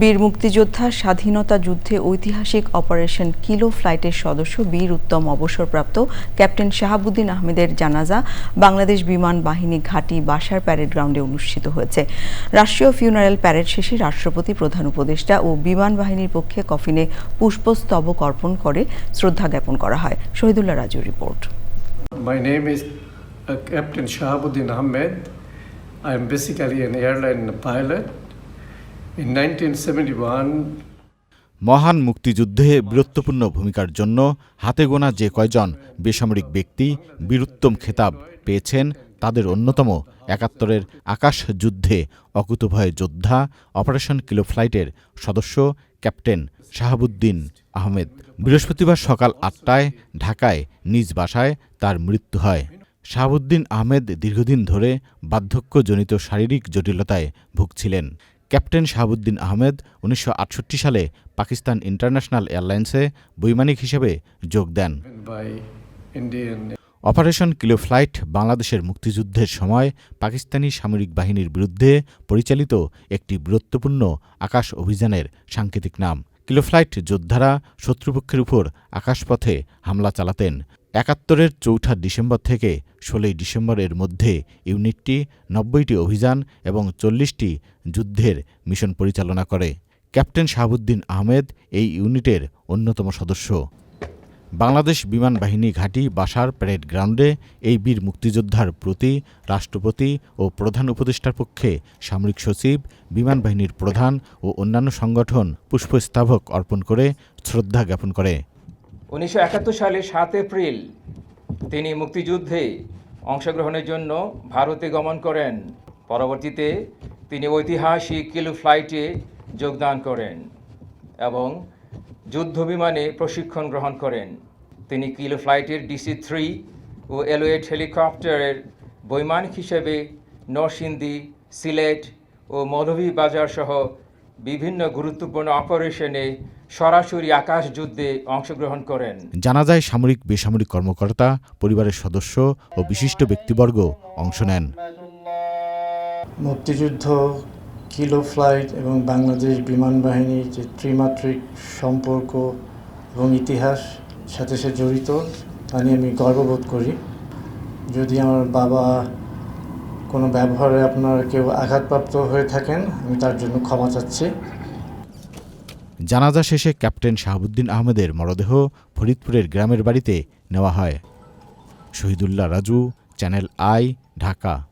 বীর মুক্তিযোদ্ধা স্বাধীনতা যুদ্ধে ঐতিহাসিক অপারেশন কিলো ফ্লাইটের সদস্য বীর উত্তম অবসরপ্রাপ্ত ক্যাপ্টেন শাহাবুদ্দিন আহমেদের জানাজা বাংলাদেশ বিমান বাহিনী ঘাঁটি বাসার প্যারেড গ্রাউন্ডে অনুষ্ঠিত হয়েছে রাষ্ট্রীয় ফিউনারেল প্যারেড শেষে রাষ্ট্রপতি প্রধান উপদেষ্টা ও বিমান বাহিনীর পক্ষে কফিনে পুষ্পস্তবক অর্পণ করে শ্রদ্ধা জ্ঞাপন করা হয় শহীদুল্লাহ রাজুর report My name is uh, Captain Shahabuddin Ahmed. I am basically an airline pilot. In 1971, মহান মুক্তিযুদ্ধে বীরত্বপূর্ণ ভূমিকার জন্য হাতে গোনা যে কয়জন বেসামরিক ব্যক্তি বীরুত্তম খেতাব পেয়েছেন তাদের অন্যতম একাত্তরের আকাশ যুদ্ধে অকুতভয় যোদ্ধা অপারেশন কিলো ফ্লাইটের সদস্য ক্যাপ্টেন শাহাবুদ্দিন আহমেদ। বৃহস্পতিবার সকাল আটটায় ঢাকায় নিজ বাসায় তার মৃত্যু হয়। শাহাবুদ্দিন আহমেদ দীর্ঘদিন ধরে বার্ধক্যজনিত শারীরিক জটিলতায় ভুগছিলেন। ক্যাপ্টেন শাহাবুদ্দিন আহমেদ উনিশশো আটষট্টি সালে পাকিস্তান ইন্টারন্যাশনাল এয়ারলাইন্সে বৈমানিক হিসেবে যোগ দেন। অপারেশন কিলো ফ্লাইট বাংলাদেশের মুক্তিযুদ্ধের সময় পাকিস্তানি সামরিক বাহিনীর বিরুদ্ধে পরিচালিত একটি বীরত্বপূর্ণ আকাশ অভিযানের সাংকেতিক নাম। কিলোফ্লাইট যোদ্ধারা শত্রুপক্ষের উপর আকাশপথে হামলা চালাতেন। একাত্তরের চৌঠা ডিসেম্বর থেকে ষোলোই ডিসেম্বরের মধ্যে ইউনিটটি নব্বইটি অভিযান এবং চল্লিশটি যুদ্ধের মিশন পরিচালনা করে। ক্যাপ্টেন শাহাবুদ্দিন আহমেদ এই ইউনিটের অন্যতম সদস্য। বাংলাদেশ বিমান বাহিনী ঘাঁটি বাসার প্যারেড গ্রাউন্ডে এই বীর মুক্তিযোদ্ধার প্রতি রাষ্ট্রপতি ও প্রধান উপদেষ্টার পক্ষে সামরিক সচিব, বিমান বাহিনীর প্রধান ও অন্যান্য সংগঠন পুষ্পস্তাবক অর্পণ করে শ্রদ্ধা জ্ঞাপন করে। উনিশশো সালের সাত এপ্রিল তিনি মুক্তিযুদ্ধে অংশগ্রহণের জন্য ভারতে গমন করেন। পরবর্তীতে তিনি ঐতিহাসিক কিলু ফ্লাইটে যোগদান করেন এবং যুদ্ধ বিমানে প্রশিক্ষণ গ্রহণ করেন। তিনি কিলো ফ্লাইটের ডিসি থ্রি ও এলোয়েট হেলিকপ্টারের বৈমানিক হিসেবে নরসিংদী, সিলেট ও মৌলভীবাজার সহ বিভিন্ন গুরুত্বপূর্ণ অপারেশনে সরাসরি আকাশ যুদ্ধে অংশগ্রহণ করেন। জানাজায় সামরিক বেসামরিক কর্মকর্তা পরিবারের সদস্য ও বিশিষ্ট ব্যক্তিবর্গ অংশ নেন। মুক্তিযুদ্ধ কিলো ফ্লাইট এবং বাংলাদেশ বিমান বাহিনীর যে ত্রিমাত্রিক সম্পর্ক এবং ইতিহাস সাথে সে জড়িত তা নিয়ে আমি গর্ববোধ করি। যদি আমার বাবা কোনো ব্যবহারে আপনার কেউ আঘাতপ্রাপ্ত হয়ে থাকেন আমি তার জন্য ক্ষমা চাচ্ছি। জানাজা শেষে ক্যাপ্টেন শাহাবুদ্দিন আহমেদের মরদেহ ফরিদপুরের গ্রামের বাড়িতে নেওয়া হয়। Shahidullah Raju, channel I, Dhaka.